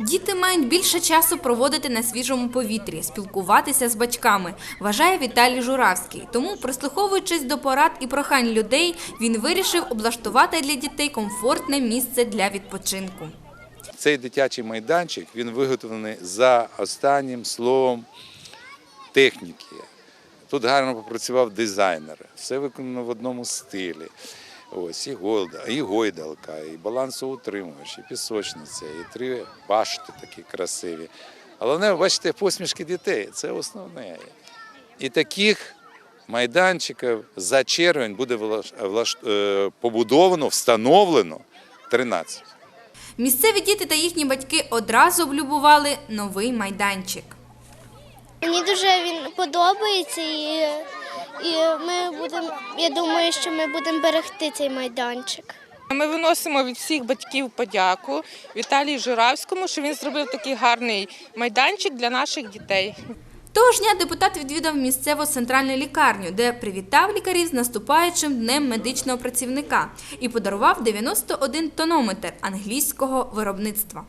Діти мають більше часу проводити на свіжому повітрі, спілкуватися з батьками, вважає Віталій Журавський. Тому, прислуховуючись до порад і прохань людей, він вирішив облаштувати для дітей комфортне місце для відпочинку. Цей дитячий майданчик він виготовлений за останнім словом техніки. Тут гарно попрацював дизайнер, все виконано в одному стилі. Ось і голда, і гойдалка, і балансоутримувач, і пісочниця, і три башти такі красиві. Головне, бачите, посмішки дітей це основне. І таких майданчиків за червень буде влаш- влаш- е, побудовано, встановлено 13. Місцеві діти та їхні батьки одразу облюбували новий майданчик. Мені дуже він подобається і, будемо. Я думаю, що ми будемо берегти цей майданчик. Ми виносимо від всіх батьків подяку Віталію Журавському, що він зробив такий гарний майданчик для наших дітей. Того ж дня депутат відвідав місцеву центральну лікарню, де привітав лікарів з наступаючим днем медичного працівника і подарував 91 тонометр англійського виробництва.